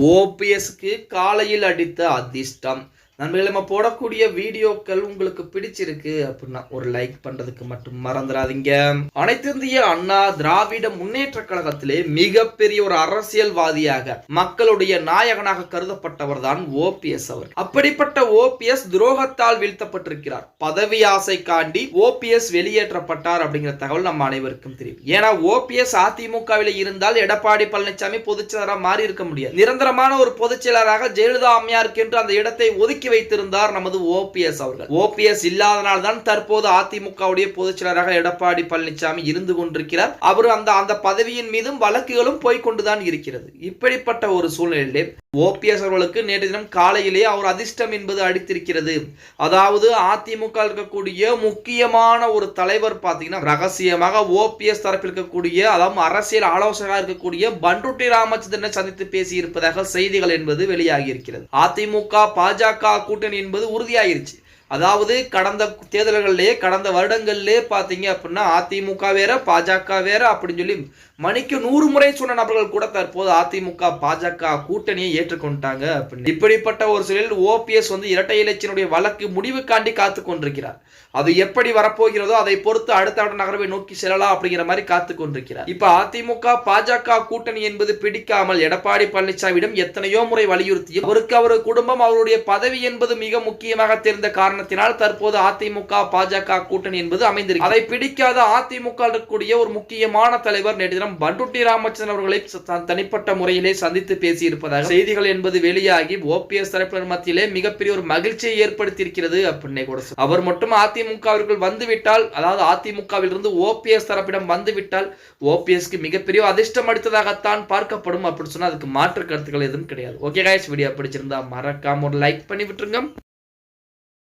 ஓபிஎஸ்க்கு காலையில் அடித்த அதிர்ஷ்டம். நண்பர்களே நம்ம போடக்கூடிய வீடியோக்கள் உங்களுக்கு பிடிச்சிருக்கு அப்படின்னா ஒரு லைக் பண்றதுக்கு மட்டும் மறந்துடாதீங்க. அனைத்து இந்திய அண்ணா திராவிட முன்னேற்ற கழகத்திலே மிகப்பெரிய ஒரு அரசியல்வாதியாக மக்களுடைய நாயகனாக கருதப்பட்டவர் தான் ஓபிஎஸ் அவர். அப்படிப்பட்ட ஓபிஎஸ் துரோகத்தால் வீழ்த்தப்பட்டிருக்கிறார். பதவி ஆசை காண்டி ஓபிஎஸ் வெளியேற்றப்பட்டார் அப்படிங்கிற தகவல் நம்ம அனைவருக்கும் தெரியும். ஏன்னா ஓபிஎஸ் அதிமுகவில் இருந்தால் எடப்பாடி பழனிசாமி பொதுச்செயலராக மாறி இருக்க முடியாது. நிரந்தரமான ஒரு பொதுச்செயலராக ஜெயலலிதா அம்மையாருக்கு என்று அந்த இடத்தை ஒதுக்கி வைத்திருந்தார் நமது ஓபிஎஸ் அவர்கள். ஓபிஎஸ் இல்லாதனால் தான் தற்போது அதிமுகவுடைய பொதுச்செயலராக எடப்பாடி பழனிசாமி இருந்து கொண்டிருக்கிறார். அவர் அந்த அந்த பதவியின் மீதும் வழக்குகளும் போய்கொண்டுதான் இருக்கிறது. இப்படிப்பட்ட ஒரு சூழ்நிலையிலே ஓபிஎஸ் அவர்களுக்கு நேற்று தினம் காலையிலேயே அவர் அதிர்ஷ்டம் என்பது அடித்திருக்கிறது. அதாவது அதிமுக இருக்கக்கூடிய முக்கியமான ஒரு தலைவர் பார்த்தீங்கன்னா ரகசியமாக ஓபிஎஸ் தரப்பில் இருக்கக்கூடிய அதாவது அரசியல் ஆலோசகராக இருக்கக்கூடிய பண்டுட்டி ராமச்சந்திரனை சந்தித்து பேசி இருப்பதாக செய்திகள் என்பது வெளியாகி இருக்கிறது அதிமுக பாஜக கூட்டணி என்பது உறுதியாயிருச்சு. அதாவது கடந்த தேர்தல்கள்லேயே கடந்த வருடங்களிலே பார்த்தீங்க அப்படின்னா அதிமுக வேற பாஜக வேற அப்படின்னு சொல்லி மணிக்கு நூறு முறை சொன்ன நபர்கள் கூட தற்போது அதிமுக பாஜக கூட்டணியை ஏற்றுக்கொண்டாங்க அப்படின்னு. இப்படிப்பட்ட ஒரு சூழலில் ஓபிஎஸ் வந்து இரட்டை இலச்சினுடைய வழக்கு முடிவு காண்டி காத்து கொண்டிருக்கிறார். அது எப்படி வரப்போகிறதோ அதை பொறுத்து அடுத்த அடுத்த நகரவை நோக்கி செல்லலாம் அப்படிங்கிற மாதிரி காத்து கொண்டிருக்கிறார். இப்ப அதிமுக பாஜக கூட்டணி என்பது பிடிக்காமல் எடப்பாடி பழனிசாமியிடம் எத்தனையோ முறை வலியுறுத்தியும் அவருக்கு அவர் குடும்பம் அவருடைய பதவி என்பது மிக முக்கியமாக தெரிந்த காரணத்தினால் தற்போது அதிமுக பாஜக கூட்டணி என்பது அமைந்திருக்கு அதை பிடிக்காத அதிமுக இருக்கக்கூடிய ஒரு முக்கியமான தலைவர் நேற்று தினம் பண்டுட்டி ராமச்சந்திரன் அவர்களை தனிப்பட்ட முறையிலே சந்தித்து பேசியிருப்பதாக செய்திகள் என்பது வெளியாகி ஓபிஎஸ் தரப்பினர் மத்தியிலே மிகப்பெரிய ஒரு மகிழ்ச்சியை ஏற்படுத்தியிருக்கிறது அப்படின்னே கூட அவர் மட்டும் அதிமுகவிற்குள் வந்துவிட்டால் அதாவது அதிமுகவில் இருந்து ஓபிஎஸ் தரப்பிடம் வந்துவிட்டால் ஓபிஎஸ்க்கு மிகப்பெரிய அதிர்ஷ்டம் அடித்ததாகத்தான் பார்க்கப்படும் அப்படின்னு சொன்னா அதுக்கு மாற்று கருத்துக்கள் எதுவும் கிடையாது. ஓகே காய்ஸ் வீடியோ பிடிச்சிருந்தா மறக்காம ஒரு லைக் பண்ணி விட்டுருங்க.